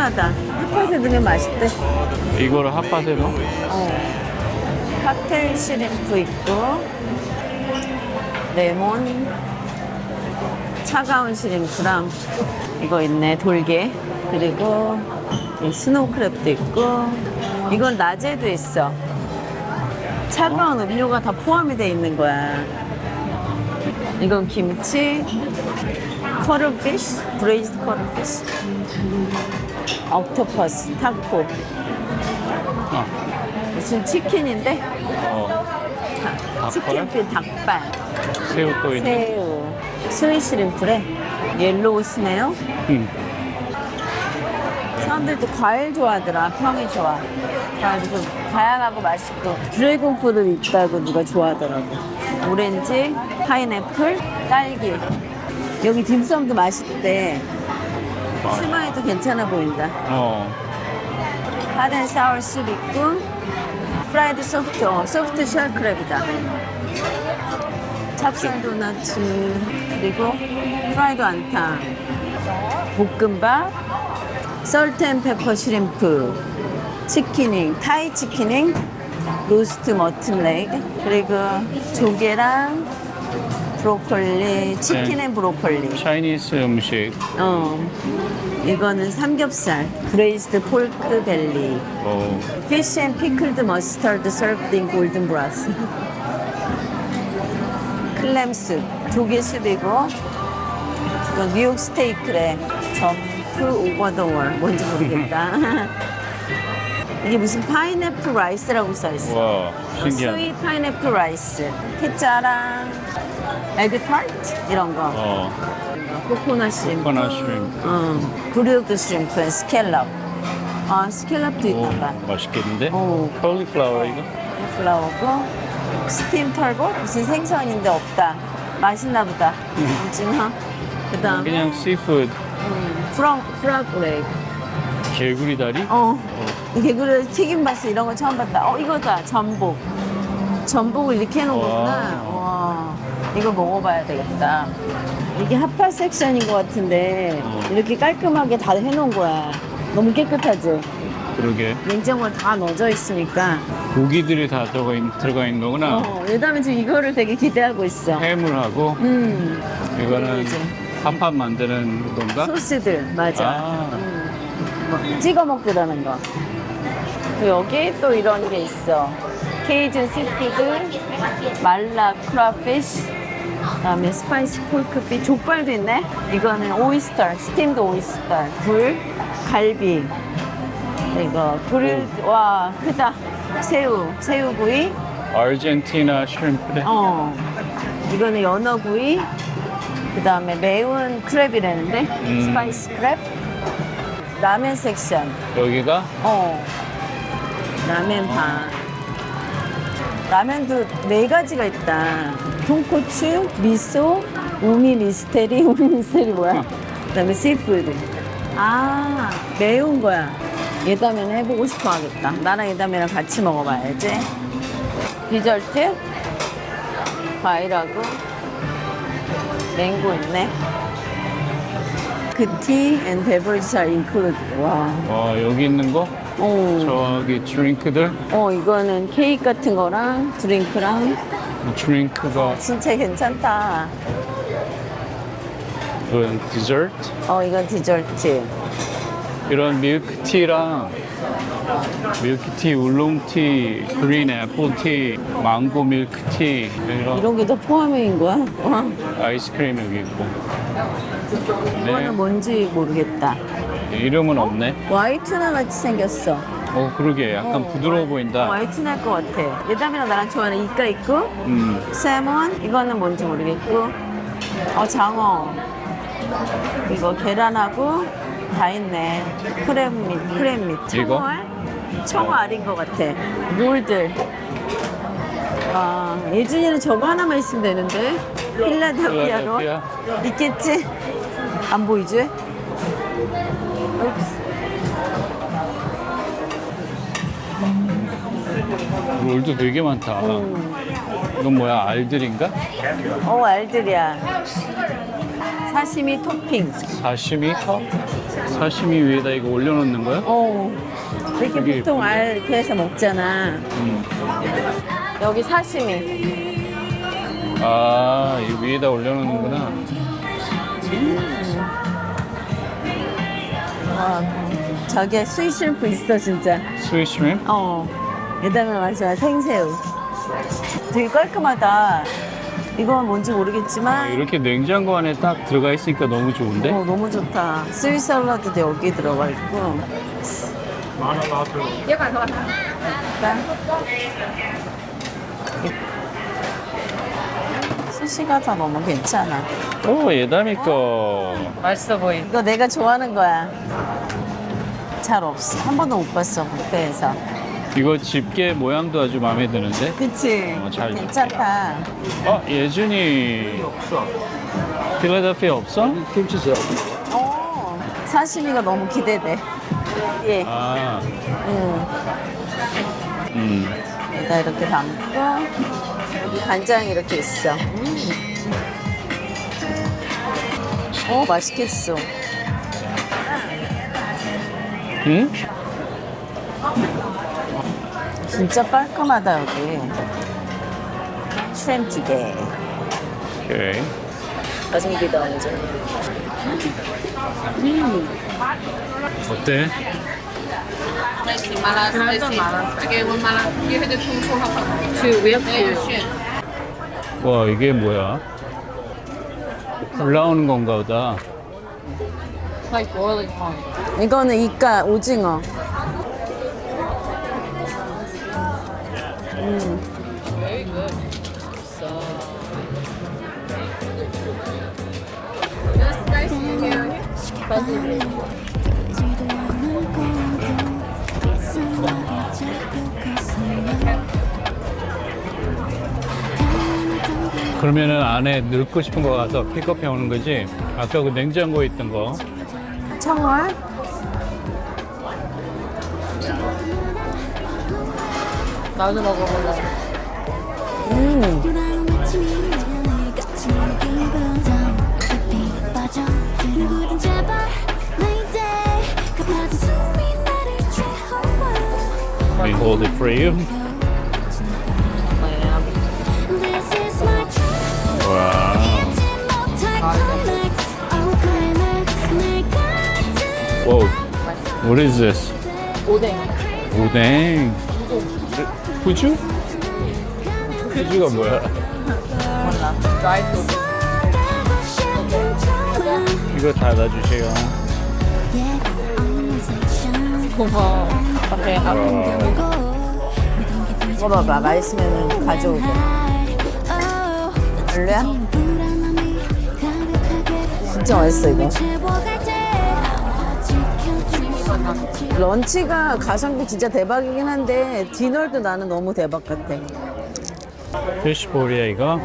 소라다. 핫팟에 넣으면 맛있대. 이거를 핫팟에 넣어? 어. 칵테일 시림프 있고, 레몬, 차가운 시림프랑 이거 있네, 돌게. 그리고 이 스노우 크랩도 있고, 이건 낮에도 있어. 차가운 음료가 다 포함이 돼 있는 거야. 이건 김치, 커르피쉬, 브레이스드 커르피쉬, 옥토퍼스, 타코. 아, 무슨 치킨인데? 어. 다- 치킨필 닭발, 새우 또 있네. 새우, 스윗 시림프래. 옐로우 스네요. 응. 사람들도 과일 좋아하더라. 평이 좋아. 좀 다양하고 맛있고. 드래곤프ル있다고 누가 좋아하더라고. 오렌지, 파인애플, 딸기. 여기 딤섬도 맛있대. 심마에도 괜찮아 보인다. 어. 핫앤 사워 숲 있고 프라이드 소프트, 어, 소프트 셜크랩이다. 찹쌀 도너츠 그리고 프라이드 안탕 볶음밥 설텐 페퍼 슈림프 치킨잉 타이 치킨잉 로스트 머튼 레그 그리고 조개랑 브로콜리 치킨 앤 브로콜리. 차이니스 음식. 어. 이거는 삼겹살 브레이스드 폴크 벨리. 어. 피쉬 앤 피클드 머스터드 서브드 인 골든 브라스 클램스 조개숲이고 이건 뉴욕 스테이크래 점프 오버 더 월 뭔지 모르겠다. 이게 무슨 파인애플 라이스라고 써있어. 와, 신기하네. 스윗 파인애플 라이스. 피자랑 에그 타르트? 이런 거. 어. 코코넛 슈림프 코코넛 슈림프. 어, 그릴드 슈림프 스캘럽 아 스캘럽도 오, 있나 봐 맛있겠는데? 오. 컬리플라워 이거? 플라워고? 스팀 털고? 무슨 생선인데 없다. 맛있나 보다. 오징어 그 다음 그냥 씨푸드. 프랑 프라그레이 개구리 다리? 어. 이게 그래 튀김 봤어 이런 거 처음 봤다. 어 이거다. 전복. 전복을 이렇게 해 놓은 와. 거구나. 와 이거 먹어봐야 되겠다 이게 핫팟 섹션인 것 같은데 어. 이렇게 깔끔하게 다 해놓은 거야 너무 깨끗하지 그러게. 냉장고에 다 넣어져 있으니까 고기들이 다 들어가, 있, 들어가 있는 거구나. 어 왜냐면 지금 이거를 되게 기대하고 있어 해물하고 음 이거는. 한판 만드는 건가? 소스들 맞아 아, 뭐, 찍어 먹으라는 거. 또 여기 또 이런 게 있어. 케이준 시푸드, 말라 크라피쉬, 그다음에 스파이시 폴크피, 족발도 있네. 이거는 오이스터, 스팀드 오이스터, 굴, 갈비. 이거 그릴 와 크다. 새우, 새우구이. 아르헨티나 슈림프래. 어. 이거는 연어구이. 그다음에 매운 크랩이라는데 음. 스파이시 크랩. 라멘 섹션. 여기가 어. 라멘 반. 라면도 네 가지가 있다. 통고추, 미소, 우미 미스테리, 우미 미스테리 뭐야? 그다음에 씨푸드. 아, 매운 거야. 예담이는 해보고 싶어 하겠다. 나랑 예담이랑 같이 먹어봐야지. 디저트, 과일하고, 맹고 있네. 그티앤 베버리지 are included. 와. 와 여기 있는 거 어. 저기 드링크들 어, 이거는 케이크 같은 거랑 드링크랑 드링크가 진짜 괜찮다. 이건 디저트 어, 이건 디저트. 이런 밀크티랑 밀크티, 울롱티, 그린 애플티, 망고 밀크티 이런 이런 게 다 포함인 거야? 어? 아이스크림 여기 있고 이거는 네, 뭔지 모르겠다. 이름은 없네 와이투나 같이 생겼어. 어 그러게 약간 어, 부드러워 와- 보인다 와이투나일 것 같아. 예담이랑 나랑 좋아하는 이가 있고, 음, 세몬, 이거는 뭔지 모르겠고, 어, 장어. 이거 계란하고 다 있네. 크랩 밑, 크랩 밑. 이거? 청어알? 청어알인 것 같아. 물들. 아, 예준이는 저거 하나만 있으면 되는데. 필라델피아로. 필라델피아. 있겠지? 안 보이지? 롤도 되게 많다 이건 뭐야 알들인가? 어, 알들이야. 사시미 토핑. 사시미 컵? 사시미 위에다 이거 올려놓는 거야? 어. 이렇게 보통 알 이렇게 해서 먹잖아. 음. 여기 사시미. 아, 이 위에다 올려놓는구나. 와, 저기에 스위스램프 있어 진짜. 스위스맨? 어. 그다음에 맞아 생새우. 되게 깔끔하다. 이건 뭔지 모르겠지만 이렇게 냉장고 안에 딱 들어가 있으니까 너무 좋은데? 어, 너무 좋다. 스위스 샐러드도 여기 들어가 있고. 일단 수시가 다 너무 괜찮아. 오, 예담이 거. 맛있어 보이. 이거 내가 좋아하는 거야. 잘 없어. 한 번도 못 봤어 뷔페에서. 이거 집게 모양도 아주 마음에 드는데? 그치? 어, 잘 괜찮다. 어, 예준이. 필라델피아 없어? 어, 사시미가 너무 기대돼. 예. 아, 응. 음. 여기다 이렇게 담고 여기 간장이 이렇게 있어. 음. 오 맛있겠어. 응? 진짜 깔끔하다 여기. 슈램 찌개. 오케이. 가슴 기다 오죠. 음. 어때? 와, 이게 뭐야? 올라오는 건가 보다. Like boiling point. 이거는 이까 오징어. Very good. So. Spicy. 그러면은 안에 넣고 싶은 거 가서 픽업해 오는 거지? 아까 그 냉장고에 있던 거. 청월. 나도 먹어볼래. 음. We hold it for you. 와. Whoa. What is this? 오뎅. 오뎅. 후주? 후주가 뭐야? 드라이 소스. 이거 닫아주세요. 고마워. 오케이, 와. 먹어봐봐. 맛있으면 가져오고. 별로야? 진짜 맛있어 이거. 런치가 가성비 진짜 대박이긴 한데 디너도 나는 너무 대박 같아. 피쉬볼이야 이거?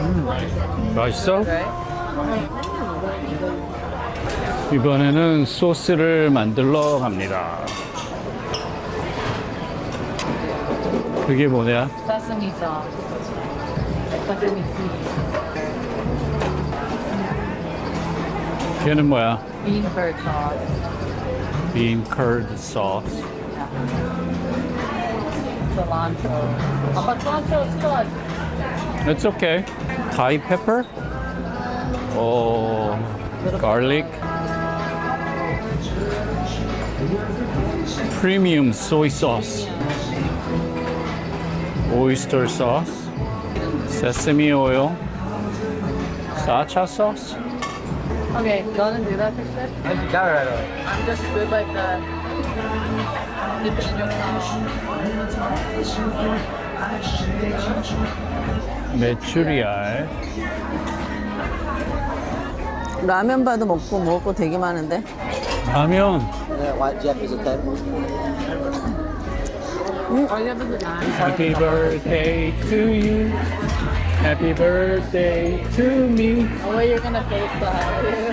음, 맛있어? 이번에는 소스를 만들러 갑니다. 그게 뭐냐? Seeds. 걔는 뭐야? Bean curd sauce. Bean curd sauce. Cilantro. 아빠 cilantro 싫어하지? It's okay. Thai pepper. Oh, garlic. Premium soy sauce. Oyster sauce. Sesame oil. Sacha sauce. Okay, 너는 do that it? I got it right away. I'm just good like that. Dip it in your sauce. 메추리알. 라면 봐도 먹고 거 되게 많은데. 라면. Yeah, white Jeff is a nine. Happy birthday to you. Happy birthday to me. Oh, you're gonna post that.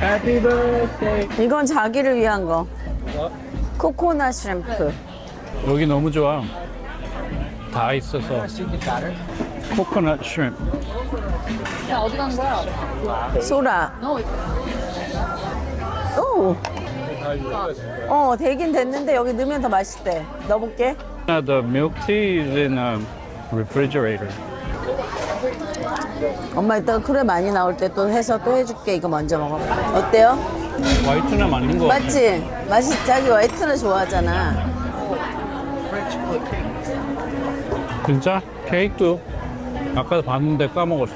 Happy birthday. 이건 자기를 위한 거. 코코넛 램프. 여기 너무 좋아. 다 있어서. 코코넛 슈림프. 야 어디 간 거야? 소라. 오. 어, 되긴 됐는데 여기 넣으면 더 맛있대. 넣어볼게. Uh, the milk tea is in a refrigerator. 엄마 이따가 크레 많이 나올 때 또 해서 또 해줄게. 이거 먼저 먹어. 어때요? 화이트나 맞는 거 같아. 맞지? 맛이 자기 화이트를 좋아하잖아. 진짜? 케이크도 아까 봤는데 까먹었어.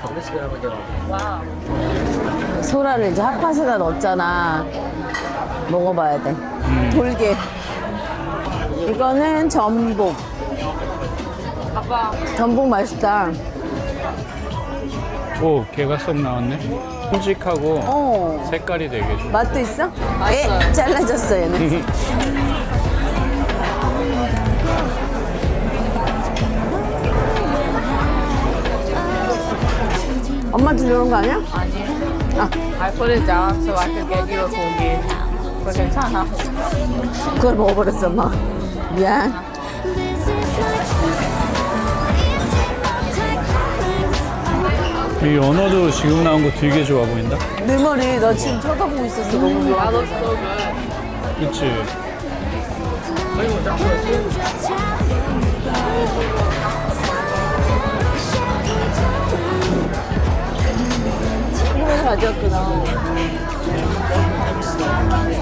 소라를 이제 핫팟에다 넣었잖아. 먹어봐야 돼. 돌게. 이거는 전복. 아빠 전복 맛있다. 오, 개가 쏙 나왔네. 큼직하고 어. 색깔이 되게 좋아. 맛도 있어? 에, 잘라졌어 얘는. 엄마 들려오는 거 아니야? I put it down so I could get you a 고기 그거 괜찮아 그걸 먹어버렸어 엄마. 미안. 이 언어도 지금 나온 거 되게 좋아 보인다. 내 머리 너 지금 쳐다보고 있었어 너무 좋아. 그치? 한국에서 가져왔구나.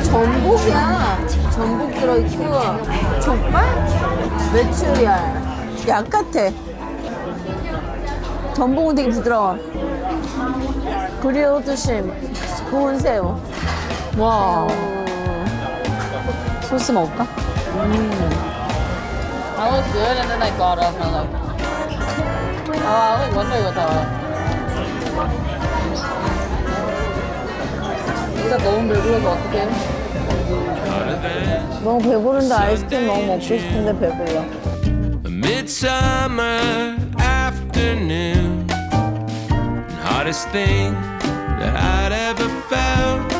전복이야. 전복 들어있고 족발? 메추리알. 약 같아. 전복은 되게 부드러워. 그릴드 심, 구운 새우. 와. 소스 먹을까? That looks good and then I got up and I'm like 아 이거 완전 이거 다 진짜 너무 배불러서 어떡해 너무 배부른데 아이스크림 너무 먹고 싶은데 배불러. Midsummer afternoon. Hottest thing that I'd ever felt.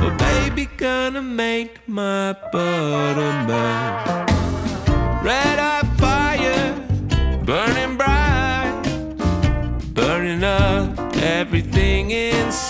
Oh, baby, gonna make my bottom burn. Red hot fire, burning bright, burning up everything inside.